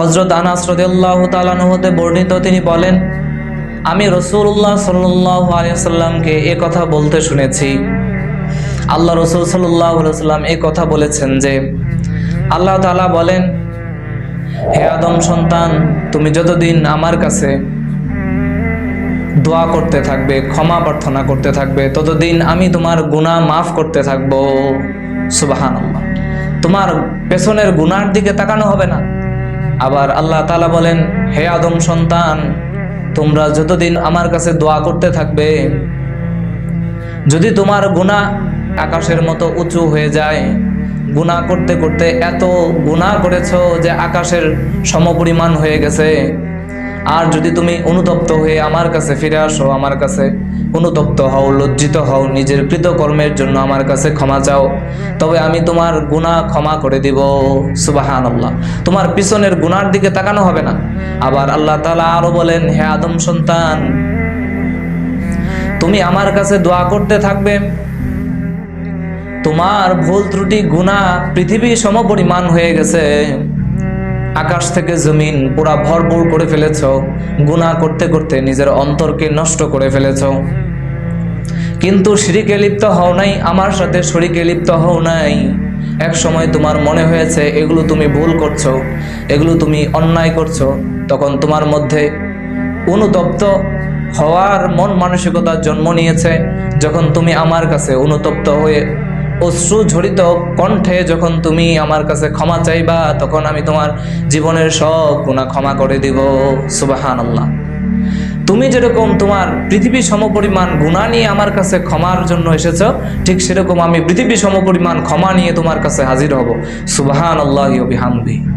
হজরত আনাস রদিয়াল্লাহ তালানহ হতে বর্ণিত, তিনি বলেন, আমি রসুল্লাহ সাল্লাহ আলিয়াল্লামকে এ কথা বলতে শুনেছি। আল্লাহ রসুল সাল্লাহ সাল্লাম এ কথা বলেছেন যে, আল্লাহ তালা বলেন, হে আদম সন্তান, তুমি যতদিন আমার কাছে দোয়া করতে থাকবে, ক্ষমা প্রার্থনা করতে থাকবে, ততদিন আমি তোমার গুনাহ মাফ করতে থাকব। সুবাহান তোমার পেছনের গুনার দিকে তাকানো হবে না। আবার আল্লাহ তালা বলেন, হে আদম সন্তান, তোমরা যতদিন আমার কাছে দোয়া করতে থাকবে, যদি তোমার গুণা আকাশের মতো উঁচু হয়ে যায় গুণা করতে করতে এত গুণা করেছ যে আকাশের সমপরিমাণ হয়ে গেছে আর যদি তুমি অনুতপ্ত হয়ে আমার কাছে ফিরে আসো, আমার কাছে অনুতপ্ত হও, লজ্জিত হও, নিজের কৃতকর্মের জন্য আমার কাছে ক্ষমা চাও, তবে আমি তোমার গুনাহ ক্ষমা করে দিব। সুবাহান আল্লাহ তোমার পিছনের গুনার দিকে তাকানো হবে না। আবার আল্লাহ তালা আরও বলেন, হে আদম সন্তান, তুমি আমার কাছে দোয়া করতে থাকবে। তোমার ভুল ত্রুটি গুণা পৃথিবী সমপরিমাণ হয়ে গেছে। আকাশ থেকে জমিন পুরা ভরপুর করে ফেলেছ গুণা করতে করতে নিজের অন্তরকে নষ্ট করে ফেলেছ। কিন্তু শিরিকে লিপ্ত হও নাই, আমার সাথে শরিকে লিপ্ত হও নাই। এক সময় তোমার মনে হয়েছে, এগুলো তুমি ভুল করছ, এগুলো তুমি অন্যায় করছ। তখন তোমার মধ্যে অনুতপ্ত হওয়ার মন মানসিকতা জন্ম নিয়েছে, যখন তুমি আমার কাছে অনুতপ্ত হয়ে অশ্রু ঝরিত কণ্ঠে যখন তুমি আমার কাছে ক্ষমা চাইবা, তখন আমি তোমার জীবনের সব গুণা ক্ষমা করে দিব। সুবাহান আল্লাহ তুমি যেরকম তোমার পৃথিবী সমপরিমাণ গুণা নিয়ে আমার কাছে ক্ষমার জন্য এসেছ, ঠিক সেরকম আমি পৃথিবী সমপরিমাণ ক্ষমা নিয়ে তোমার কাছে হাজির হব। সুবাহান আল্লাহ বিহামদি।